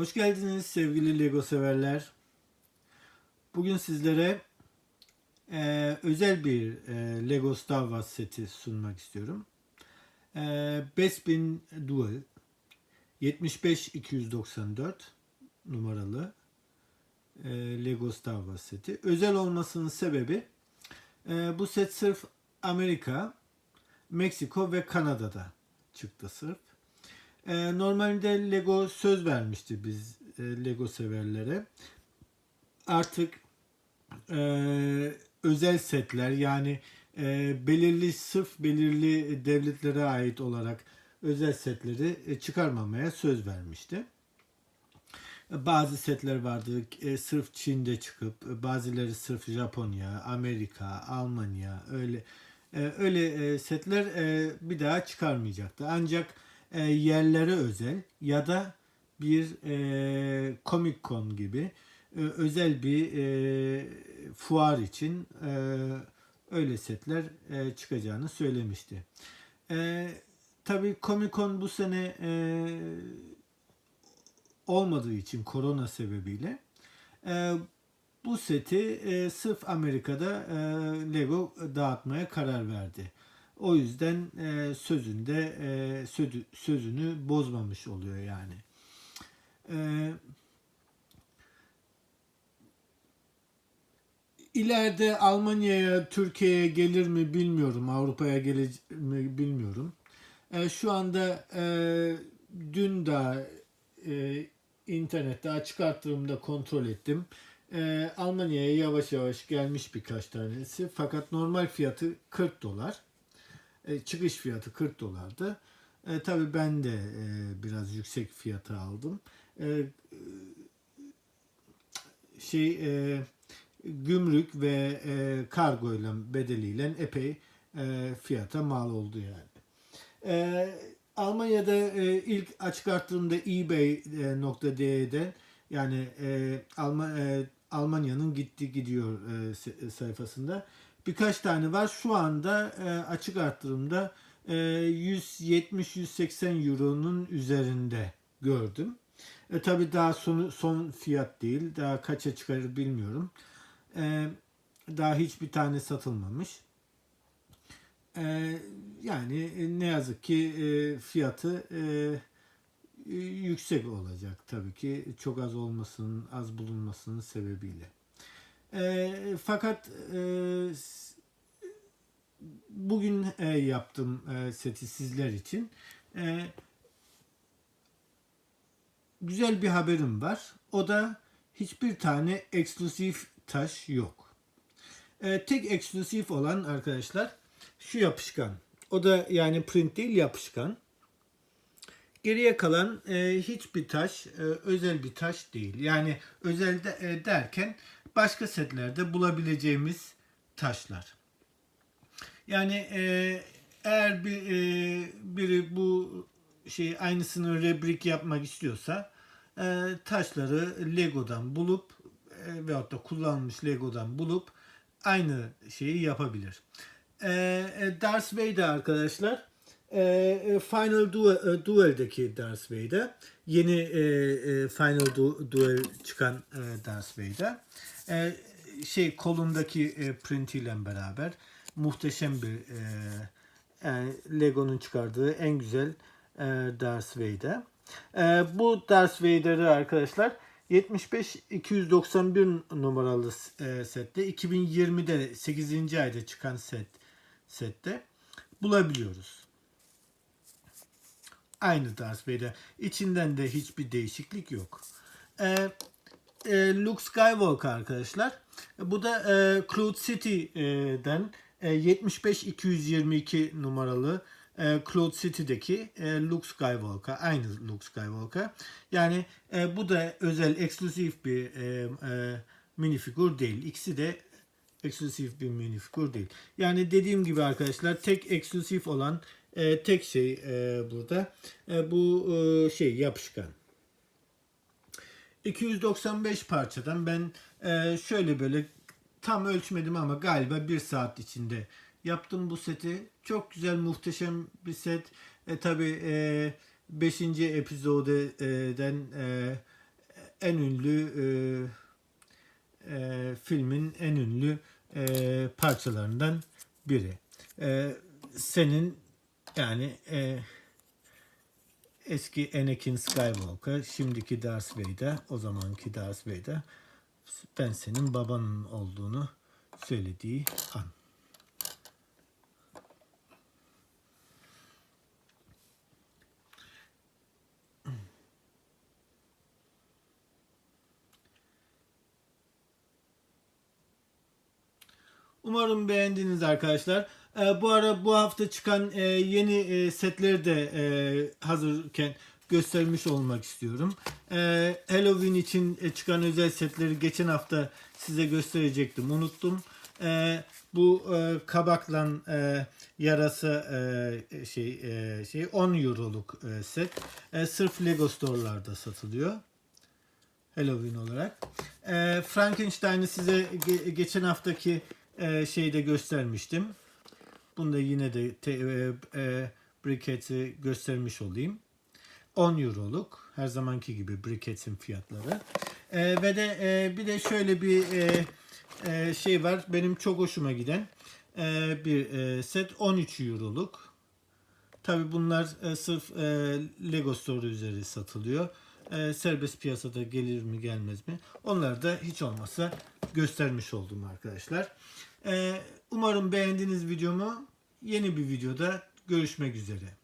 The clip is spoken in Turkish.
Hoş geldiniz sevgili Lego severler. Bugün sizlere e, özel bir e, Lego Star Wars seti sunmak istiyorum. E, Bespin Duel 75294 numaralı e, Lego Star Wars seti. Özel olmasının sebebi e, bu set sırf Amerika, Meksiko ve Kanada'da çıktı sırf. Ee, normalde Lego söz vermişti biz e, Lego severlere. Artık e, özel setler yani e, belirli sırf belirli devletlere ait olarak özel setleri e, çıkarmamaya söz vermişti. Bazı setler vardı e, sırf Çin'de çıkıp e, bazıları sırf Japonya, Amerika, Almanya öyle e, öyle e, setler e, bir daha çıkarmayacaktı. Ancak e, yerlere özel ya da bir e, Comic Con gibi e, özel bir e, fuar için e, öyle setler e, çıkacağını söylemişti. E, tabii Comic Con bu sene e, olmadığı için korona sebebiyle e, bu seti e, sırf Amerika'da e, Lego dağıtmaya karar verdi. O yüzden e, sözünde e, sözü, sözünü bozmamış oluyor yani. E, ileride Almanya'ya, Türkiye'ye gelir mi bilmiyorum. Avrupa'ya gelir mi bilmiyorum. E, şu anda e, dün daha e, internette açık arttırımda kontrol ettim. E, Almanya'ya yavaş yavaş gelmiş birkaç tanesi. Fakat normal fiyatı 40 dolar. E, çıkış fiyatı 40 dolardı. E, tabii ben de e, biraz yüksek fiyata aldım. E, e, şey e, gümrük ve e, kargo ile bedeliyle epey e, fiyata mal oldu yani. E, Almanya'da e, ilk açık arttırımda ebay.de'de yani e, Alman e, Almanya'nın gitti gidiyor e, sayfasında birkaç tane var. Şu anda e, açık arttırımda e, 170-180 euronun üzerinde gördüm. E, tabii daha son, son fiyat değil. Daha kaça çıkarır bilmiyorum. E, daha hiçbir tane satılmamış. E, yani e, ne yazık ki e, fiyatı e, e, yüksek olacak tabii ki çok az olmasının az bulunmasının sebebiyle. E, fakat e, bugün e, yaptım e, seti sizler için. E, güzel bir haberim var. O da hiçbir tane eksklusif taş yok. E, tek eksklusif olan arkadaşlar şu yapışkan. O da yani print değil yapışkan. Geriye kalan e, hiçbir taş e, özel bir taş değil. Yani özel de, e, derken başka setlerde bulabileceğimiz taşlar. Yani e, eğer bir e, biri bu şey aynısını rebrik yapmak istiyorsa e, taşları Lego'dan bulup e, veyahut da kullanılmış Lego'dan bulup aynı şeyi yapabilir. E, e, Darth Vader arkadaşlar Final Duel, e, Duel'deki Darth Vader yeni e, e, Final Du- Duel çıkan e, Darth Vader e, şey kolundaki e, printiyle beraber muhteşem bir e, yani Lego'nun çıkardığı en güzel e, Darth Vader. E, bu Darth Vader'ı arkadaşlar 75 291 numaralı e, sette 2020'de 8. ayda çıkan set sette bulabiliyoruz. Aynı Darth Vader. İçinden de hiçbir değişiklik yok. Ee, e, Luke Skywalker arkadaşlar. Bu da e, Cloud City'den e, 75-222 numaralı e, Cloud City'deki e, Luke Skywalker. Aynı Luke Skywalker. Yani e, bu da özel, eksklusif bir e, e, minifigür değil. İkisi de eksklusif bir minifigür değil. Yani dediğim gibi arkadaşlar tek eksklusif olan e, tek şey e, burada e, bu e, şey yapışkan. 295 parçadan ben e, şöyle böyle tam ölçmedim ama galiba bir saat içinde yaptım bu seti. Çok güzel muhteşem bir set. E, tabi 5. epizoden e, en ünlü e, e, filmin en ünlü e, parçalarından biri. E, senin yani e, eski Anakin Skywalker, şimdiki Darth Vader, o zamanki Darth Vader ben senin babanın olduğunu söylediği an. Umarım beğendiniz arkadaşlar. Ee, bu ara bu hafta çıkan e, yeni e, setleri de e, hazırken göstermiş olmak istiyorum. Ee, Halloween için e, çıkan özel setleri geçen hafta size gösterecektim. Unuttum. Ee, bu e, kabakla e, yarasa e, şey e, şey 10 euroluk e, set. E, sırf Lego Store'larda satılıyor. Halloween olarak. E, Frankenstein'ı size ge- geçen haftaki e, şeyde göstermiştim. Bunu da yine de te, e, e, briquet'i göstermiş olayım. 10 euroluk her zamanki gibi briquet'in fiyatları. E, ve de e, bir de şöyle bir e, e, şey var. Benim çok hoşuma giden e, bir e, set 13 euroluk. Tabi bunlar e, sırf e, Lego Store üzeri satılıyor. E, serbest piyasada gelir mi gelmez mi? Onları da hiç olmazsa göstermiş oldum arkadaşlar. E, umarım beğendiğiniz videomu. Yeni bir videoda görüşmek üzere.